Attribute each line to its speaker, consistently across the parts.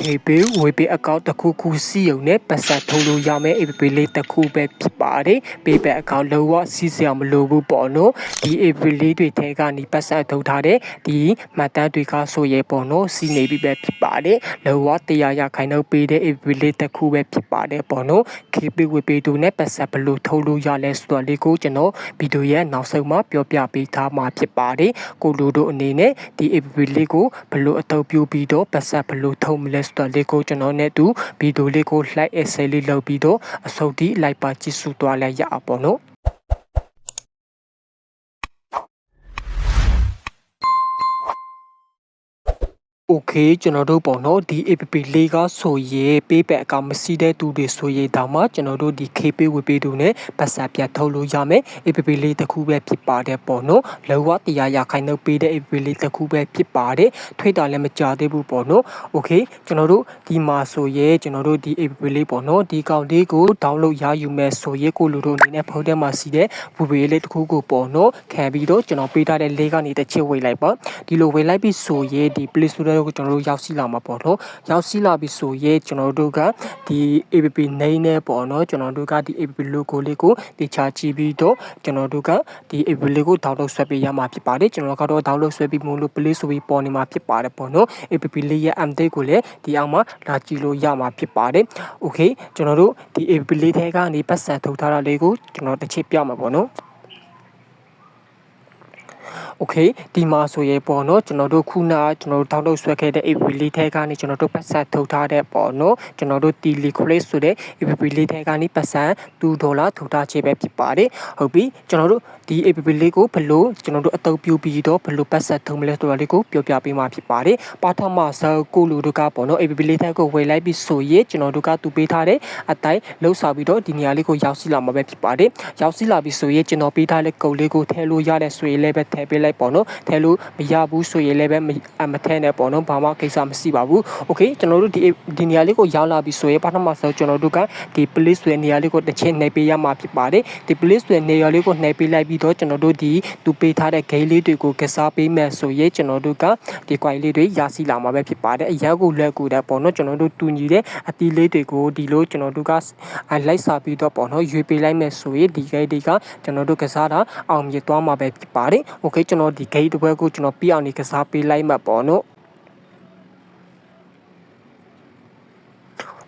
Speaker 1: KB ဝေပေးအကောင့်တစ်ခုခုစီယုံနဲ့ပတ်ဆက်ထုတ်လို့ရမယ် APP လေးတစ်ခုပဲဖြစ်ပါတယ်။ Payback အကောင့်လုံးဝစီးစရာမလိုဘူးပေါ့နော်။ဒီ APP လေးတွေထဲကနေပတ်ဆက်ထုတ်ထားတဲ့ဒီမှတ်တမ်းတွေကဆိုရဲပေါ့နော်စီးနေပြီပဲဖြစ်ပါတယ်။လုံးဝတရားရခိုင်နှုန်းပေးတဲ့ APP လေးတစ်ခုပဲဖြစ်ပါတယ်ပေါ့နော်။ KB ဝေပေးတို့နဲ့ပတ်ဆက်ဘလို့ထုတ်လို့ရလဲဆိုတော့လေးကိုကျွန်တော်ဗီဒီယိုရဲ့နောက်ဆုံးမှာပြောပြပေးထားမှာဖြစ်ပါတယ်။ကိုလူတို့အနေနဲ့ဒီ APP လေးကိုဘလို့အသုံးပြုပြီးတော့ပတ်ဆက်ဘလို့ထုတ်မလဲဆိုတော့လေးကိုကျွန်တော်နဲ့တူဗီဒီယိုလေးကို like essay လေးလုပ်ပြီးတော့အစုပ်ဒီလိုက်ပါကြည့်စုသွားလဲရအောင်ပေါ့နော် โอเคကျွန်တော်တို့ပေါ့နော်ဒီ APP လေးကဆိုရင် payback အကောင့်မရှိတဲ့သူတွေဆိုရင်တောင်မှကျွန်တော်တို့ဒီ KP ဝေပေးသူနဲ့ပတ်စံပြတ်ထုတ်လို့ရမယ် APP လေးတစ်ခုပဲဖြစ်ပါတယ်ပေါ့နော်လောကတရားရခိုင်နှုတ်ပေးတဲ့ APP လေးတစ်ခုပဲဖြစ်ပါတယ်ထွေးတာလည်းမကြသေးဘူးပေါ့နော်โอเคကျွန်တော်တို့ဒီမှာဆိုရင်ကျွန်တော်တို့ဒီ APP လေးပေါ့နော်ဒီကောင်လေးကို download ရယူမယ်ဆိုရင်ကိုလူတို့အနေနဲ့ဖုန်းထဲမှာစီတဲ့ဝေပေးလေးတစ်ခုကိုပေါ့နော်ခံပြီးတော့ကျွန်တော်ပေးထားတဲ့လေးကနေတစ်ချက်ဝေလိုက်ပါဒီလိုဝေလိုက်ပြီးဆိုရင်ဒီ Play Store ကိုကျွန်တော်တို့ရောက်ရှိလာမှာပေါ့နော်ရောက်ရှိလာပြီဆိုရင်ကျွန်တော်တို့ကဒီ APP name နဲ့ပေါ့နော်ကျွန်တော်တို့ကဒီ APP logo လေးကိုဒီချာကြည့်ပြီးတော့ကျွန်တော်တို့ကဒီ APP လေးကို download ဆွဲပေးရမှာဖြစ်ပါတယ်ကျွန်တော်ကတော့ download ဆွဲပြီးမို့လို့ play ဆိုပြီးပေါ်နေမှာဖြစ်ပါတယ်ပေါ့နော် APP လေးရဲ့ update ကိုလည်းဒီအောက်မှာလာကြည့်လို့ရမှာဖြစ်ပါတယ် okay ကျွန်တော်တို့ဒီ APP လေးထဲကနေပတ်စံထုတ်ထားတာလေးကိုကျွန်တော်တစ်ချက်ပြမှာပေါ့နော် โอเคဒီမှာဆိုရင်ပေါ့နော်ကျွန်တော်တို့ခုနကကျွန်တော်တို့တောက်တော့ဆွဲခဲ့တဲ့ APP လေးထဲကနေကျွန်တော်တို့ပတ်စံထုတ်ထားတဲ့ပေါ့နော်ကျွန်တော်တို့ Telecredit ဆိုတဲ့ APP လေးထဲကနေပတ်စံ2ဒေါ်လာထုတ်ထားခြင်းပဲဖြစ်ပါတယ်ဟုတ်ပြီကျွန်တော်တို့ဒီ APP လေးကိုဘလို့ကျွန်တော်တို့အသုံးပြုပြီးတော့ဘလို့ပတ်စံထုတ်မလဲဆိုတာလေးကိုပြောပြပေးမှာဖြစ်ပါတယ်ပါထမဆာကိုလူတို့ကပေါ့နော် APP လေးထဲကိုဝယ်လိုက်ပြီးဆိုရင်ကျွန်တော်တို့ကတူပေးထားတဲ့အတိုင်းလှုပ်ဆောင်ပြီးတော့ဒီနေရာလေးကိုရောက်စီလာမှာပဲဖြစ်ပါတယ်ရောက်စီလာပြီးဆိုရင်ကျွန်တော်ပေးထားတဲ့ကုတ်လေးကိုထည့်လို့ရတဲ့ဆိုရင်လည်းပဲထည့်ပေး လိုက်ပေါ့နော်ထည့်လို့မရဘူးဆိုရင်လည်းပဲမထည့်နဲ့ပေါ့နော်ဘာမှကိစ္စမရှိပါဘူးโอเคကျွန်တော်တို့ဒီဒီနေရာလေးကိုရောက်လာပြီဆိုရင်ပထမဆုံးကျွန်တော်တို့ကဒီ place ဆိုတဲ့နေရာလေးကိုတစ်ချက်နှိပ်ပေးရမှာဖြစ်ပါတယ်ဒီ place ဆိုတဲ့နေရာလေးကိုနှိပ်ပေးလိုက်ပြီးတော့ကျွန်တော်တို့ဒီသူပေးထားတဲ့ gate လေးတွေကိုကစားပေးမယ်ဆိုရင်ကျွန်တော်တို့ကဒီ quite လေးတွေရရှိလာမှာပဲဖြစ်ပါတယ်အရက်ကိုလက်ကိုတဲ့ပေါ့နော်ကျွန်တော်တို့တူညီတဲ့အတီးလေးတွေကိုဒီလိုကျွန်တော်တို့ကလိုက်စာပြီးတော့ပေါ့နော်ရွေးပေးလိုက်မယ်ဆိုရင်ဒီ gate တွေကကျွန်တော်တို့ကစားတာအောင်မြင်သွားမှာပဲဖြစ်ပါတယ်โอเค ကျွန်တော်ဒီ gate တစ်ပွဲကိုကျွန်တော်ပြအောင်နေကစားပေးလိုက်မှာပေါ့နော်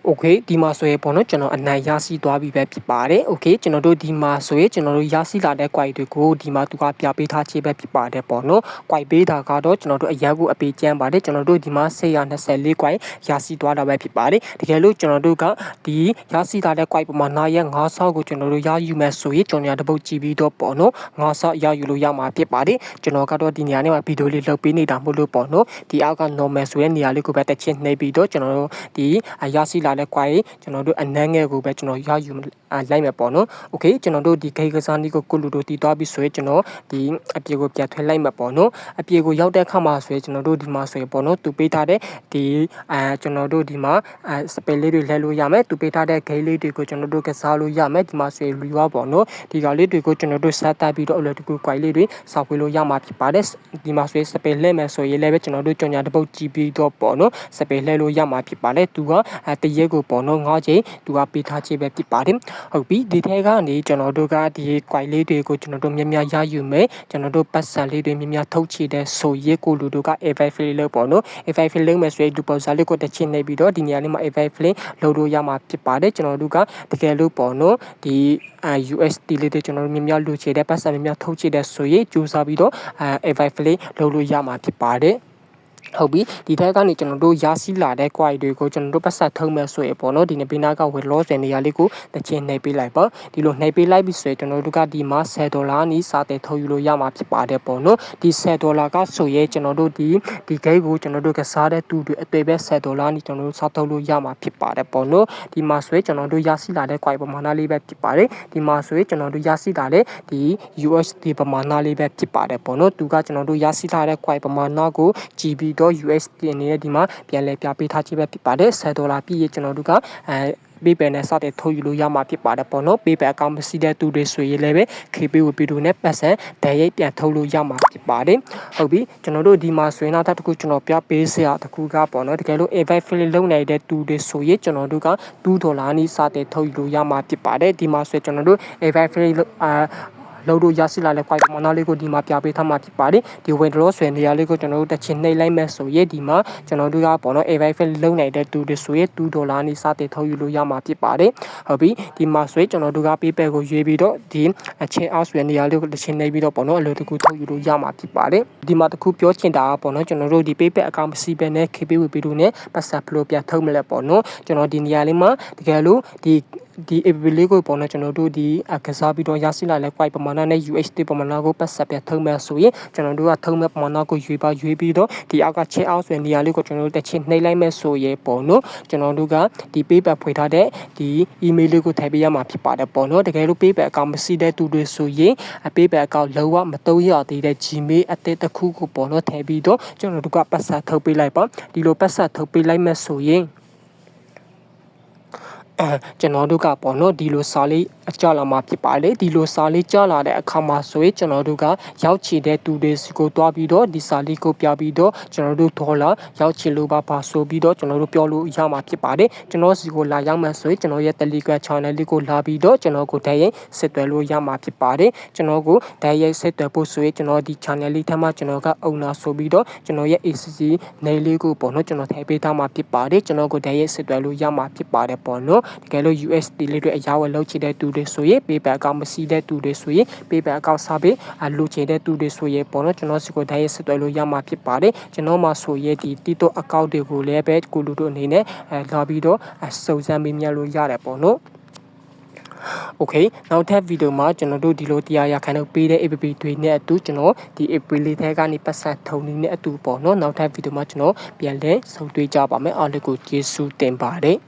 Speaker 1: โอเคဒီမှာဆိုရင်ပေါ့နော်ကျွန်တော်အနိုင်ရရှိသွားပြီပဲဖြစ်ပါတယ်โอเคကျွန်တော်တို့ဒီမှာဆိုရင်ကျွန်တော်တို့ရရှိလာတဲ့ quite တွေကိုဒီမှာသူကပြပေးထားခြင်းပဲဖြစ်ပါတယ်ပေါ့နော် quite ပေးတာကတော့ကျွန်တော်တို့အရက်ကိုအပေးကျန်းပါတယ်ကျွန်တော်တို့ဒီမှာ124 quite ရရှိသွားတာပဲဖြစ်ပါတယ်တကယ်လို့ကျွန်တော်တို့ကဒီရရှိလာတဲ့ quite ပမာဏရဲ့9ဆောက်ကိုကျွန်တော်တို့ရယူမယ်ဆိုရင်ကျွန်တော်ရတပုတ်ကြည့်ပြီးတော့ပေါ့နော်9ဆောက်ရယူလို့ရမှာဖြစ်ပါတယ်ကျွန်တော်ကတော့ဒီနေရာနဲ့မှာဗီဒီယိုလေးလုပ်ပေးနေတာမဟုတ်လို့ပေါ့နော်ဒီအောက်က normal ဆိုတဲ့နေရာလေးကိုပဲတက်ချင်းနှိပ်ပြီးတော့ကျွန်တော်တို့ဒီရရှိလာ လည်းကွာရင်ကျွန်တော်တို့အနမ်းငယ်ကိုပဲကျွန်တော်ရယူလိုက်မယ်ပေါ့နော်။ Okay ကျွန်တော်တို့ဒီဂိတ်ကစားနည်းကိုကိုလူတို့တီးသွားပြီးဆိုရင်ကျွန်တော်ဒီအပြေကိုပြန်ထွက်လိုက်မယ်ပေါ့နော်။အပြေကိုရောက်တဲ့အခါမှာဆိုရင်ကျွန်တော်တို့ဒီမှာဆိုရင်ပေါ့နော်သူပေးထားတဲ့ဒီအဲကျွန်တော်တို့ဒီမှာအဲစပယ်လေးတွေလဲလို့ရမယ်။သူပေးထားတဲ့ဂိတ်လေးတွေကိုကျွန်တော်တို့ကစားလို့ရမယ်။ဒီမှာဆိုရင် reward ပေါ့နော်။ဒီကောင်လေးတွေကိုကျွန်တော်တို့စတတ်ပြီးတော့အလွယ်တကူ query လေးတွေစောက်ပေးလို့ရမှာဖြစ်ပါတယ်။ဒီမှာဆိုရင်စပယ်လဲမယ်ဆိုရင်လည်းပဲကျွန်တော်တို့ကြော်ညာတစ်ပုတ်ကြည့်ပြီးတော့ပေါ့နော်။စပယ်လဲလို့ရမှာဖြစ်ပါတယ်။သူကတရေက်ကိုပေါ့နော်9ချိန်သူကပေးထားခြင်းပဲဖြစ်ပါတယ်ဟုတ်ပြီဒီထဲကနေကျွန်တော်တို့ကဒီ quite လေးတွေကိုကျွန်တော်တို့များများရယူမယ်ကျွန်တော်တို့ပတ်စံလေးတွေများများထုတ်ချတဲ့ဆိုရဲကိုလူတို့က A5 flip လို့ပေါ့နော် A5 flip လုပ်မယ်ဆိုရင်ဒီပေါ်စားလေးကိုတစ်ချင်းနေပြီးတော့ဒီနေရာလေးမှာ A5 flip လုပ်လို့ရမှာဖြစ်ပါတယ်ကျွန်တော်တို့ကတကယ်လို့ပေါ့နော်ဒီ USD လေးတွေကျွန်တော်တို့များများလိုချတဲ့ပတ်စံများများထုတ်ချတဲ့ဆိုရင်ကြိုးစားပြီးတော့ A5 flip လုပ်လို့ရမှာဖြစ်ပါတယ် ဟုတ်ပြီဒီထက်ကနေကျွန်တော်တို့ရရှိလာတဲ့ query တွေကိုကျွန်တော်တို့ပတ်ဆက်ထုံးမဲ့ဆိုရင်ပေါ့နော်ဒီနေ့ပေးနာကဝယ် loss နေရာလေးကိုတစ်ချင်းနှိပ်ပေးလိုက်ပါဒီလိုနှိပ်ပေးလိုက်ပြီဆိုရင်ကျွန်တော်တို့ကဒီမှာ10ဒေါ်လာနီးစာတဲ့ထုတ်ယူလို့ရမှာဖြစ်ပါတယ်ပေါ့နော်ဒီ10ဒေါ်လာကဆိုရင်ကျွန်တော်တို့ဒီဒီ gate ကိုကျွန်တော်တို့ကစားတဲ့တူတွေအတွေ့ပဲ10ဒေါ်လာနီးကျွန်တော်တို့စားထုတ်လို့ရမှာဖြစ်ပါတယ်ပေါ့နော်ဒီမှာဆိုရင်ကျွန်တော်တို့ရရှိလာတဲ့ query ပမာဏလေးပဲဖြစ်ပါတယ်ဒီမှာဆိုရင်ကျွန်တော်တို့ရရှိလာတဲ့ဒီ USD ပမာဏလေးပဲဖြစ်ပါတယ်ပေါ့နော်သူကကျွန်တော်တို့ရရှိလာတဲ့ query ပမာဏကိုကြည့်ပြီးတော့ USD အနေနဲ့ဒီမှာပြန်လည်ပြပေးထားခြင်းပဲဖြစ်ပါတယ်10ဒေါ်လာပြည့်ရကျွန်တော်တို့ကအဲ PayPal နဲ့စတဲ့ထုတ်ယူလို့ရမှာဖြစ်ပါတယ်ပေါ့နော် PayPal account မရှိတဲ့သူတွေဆိုရင်လည်းပဲ KB ဝပီတိုနဲ့ပတ်စံဓာတ်ရိုက်ပြန်ထုတ်လို့ရမှာဖြစ်ပါတယ်ဟုတ်ပြီကျွန်တော်တို့ဒီမှာဆိုရင်နောက်တစ်ခုကျွန်တော်ပြပေးစရာတစ်ခုကပေါ့နော်တကယ်လို့ invite free လုပ်နေတဲ့သူတွေဆိုရင်ကျွန်တော်တို့က2ဒေါ်လာနီးစတဲ့ထုတ်ယူလို့ရမှာဖြစ်ပါတယ်ဒီမှာဆိုရင်ကျွန်တော်တို့ invite free အာ လို့တို့ရရှိလာတဲ့ file မနာလေးကိုဒီမှာပြပေးထားမှာဖြစ်ပါတယ်ဒီ win draw ဆွဲနေရာလေးကိုကျွန်တော်တို့တစ်ချင်းနှိပ်လိုက်မယ်ဆိုရင်ဒီမှာကျွန်တော်တို့ကပေါ့နော် invite free လုပ်နေတဲ့သူတွေဆိုရင်2ဒေါ်လာနီးစတဲ့ထုတ်ယူလို့ရမှာဖြစ်ပါတယ်ဟုတ်ပြီဒီမှာဆိုရင်ကျွန်တော်တို့က PayPal ကိုရွေးပြီးတော့ဒီအချင်းအောက်ဆွဲနေရာလေးကိုတစ်ချင်းနှိပ်ပြီးတော့ပေါ့နော်အလိုတကူထုတ်ယူလို့ရမှာဖြစ်ပါတယ်ဒီမှာတစ်ခုပြောချင်တာကပေါ့နော်ကျွန်တော်တို့ဒီ PayPal account မရှိဘဲနဲ့ KP ဝပီတိုနဲ့ပတ်ဆက်ဖလို့ပြထုတ်မလဲပေါ့နော်ကျွန်တော်ဒီနေရာလေးမှာတကယ်လို့ဒီ ဒီ app လေးကိုပေါ့နော်ကျွန်တော်တို့ဒီကစားပြီးတော့ရရှိလာတဲ့ quite ပမာဏနဲ့ UHD ပမာဏကိုပတ်ဆက်ပြထုံးမယ်ဆိုရင်ကျွန်တော်တို့ကထုံးမဲ့ပမာဏကိုရွေးပါရွေးပြီးတော့ဒီအောက်ကချက်အောက်ဆိုရင်နေရာလေးကိုကျွန်တော်တို့တစ်ချင်းနှိပ်လိုက်မယ်ဆိုရင်ပေါ့နော်ကျွန်တော်တို့ကဒီ paper ဖွေထားတဲ့ဒီ email လေးကိုထည့်ပေးရမှာဖြစ်ပါတယ်ပေါ့နော်တကယ်လို့ paper account မရှိတဲ့သူတွေဆိုရင် paper account လုံးဝမသုံးရသေးတဲ့ Gmail အသစ်တစ်ခုကိုပေါ့နော်ထည့်ပြီးတော့ကျွန်တော်တို့ကပတ်ဆက်ထုတ်ပေးလိုက်ပါဒီလိုပတ်ဆက်ထုတ်ပေးလိုက်မယ်ဆိုရင်အဲ ကျွန်တော်တို့ကပေါ့နော်ဒီလိုစာလေးအကြလာမှာဖြစ်ပါလေဒီလိုစာလေးကြလာတဲ့အခါမှာဆိုရင်ကျွန်တော်တို့ကရောက်ချီတဲ့သူတွေစီကိုတွားပြီးတော့ဒီစာလေးကိုပြပြီးတော့ကျွန်တော်တို့ဒေါ်လာရောက်ချီလို့ပါပါဆိုပြီးတော့ကျွန်တော်တို့ပြောလို့ရမှာဖြစ်ပါတယ်ကျွန်တော်စီကိုလာရောက်မှဆိုရင်ကျွန်တော်ရဲ့ Telegram channel လေးကိုလာပြီးတော့ကျွန်တော်ကိုဓာတ်ရိုက်ဆက်သွယ်လို့ရမှာဖြစ်ပါတယ်ကျွန်တော်ကိုဓာတ်ရိုက်ဆက်သွယ်ဖို့ဆိုရင်ကျွန်တော်ဒီ channel လေးထက်မှကျွန်တော်ကအုံနာဆိုပြီးတော့ကျွန်တော်ရဲ့ ACC နေလေးကိုပေါ့နော်ကျွန်တော်ထည့်ပေးထားမှာဖြစ်ပါတယ်ကျွန်တော်ကိုဓာတ်ရိုက်ဆက်သွယ်လို့ရမှာဖြစ်ပါတယ်ပေါ့နော်တကယ်လို့ USD လေးတွေအရာဝယ်လုပ်ချင်တဲ့သူတွေဆိုရင် PayPal account မရှိတဲ့သူတွေဆိုရင် PayPal account စာပေးအလိုချင်တဲ့သူတွေဆိုရင်ပေါ့နော်ကျွန်တော်စီကိုတိုင်းရဆက်သွယ်လို့ရမှာဖြစ်ပါတယ်ကျွန်တော်မှာဆိုရင်ဒီ TikTok account တွေကိုလည်းပဲကိုလူတို့အနေနဲ့အဲလာပြီးတော့စုံစမ်းမေးမြန်းလို့ရတယ်ပေါ့နော်โอเคနောက်ထပ်ဗီဒီယိုမှာကျွန်တော်တို့ဒီလိုတရားရခိုင်တော့ပေးတဲ့ APP တွေနဲ့အတူကျွန်တော်ဒီ APP လေးထဲကနေပတ်သက်ထုံနေနဲ့အတူပေါ့နော်နောက်ထပ်ဗီဒီယိုမှာကျွန်တော်ပြန်လဲဆုံတွေ့ကြပါမယ်အားလုံးကိုကျေးဇူးတင်ပါတယ်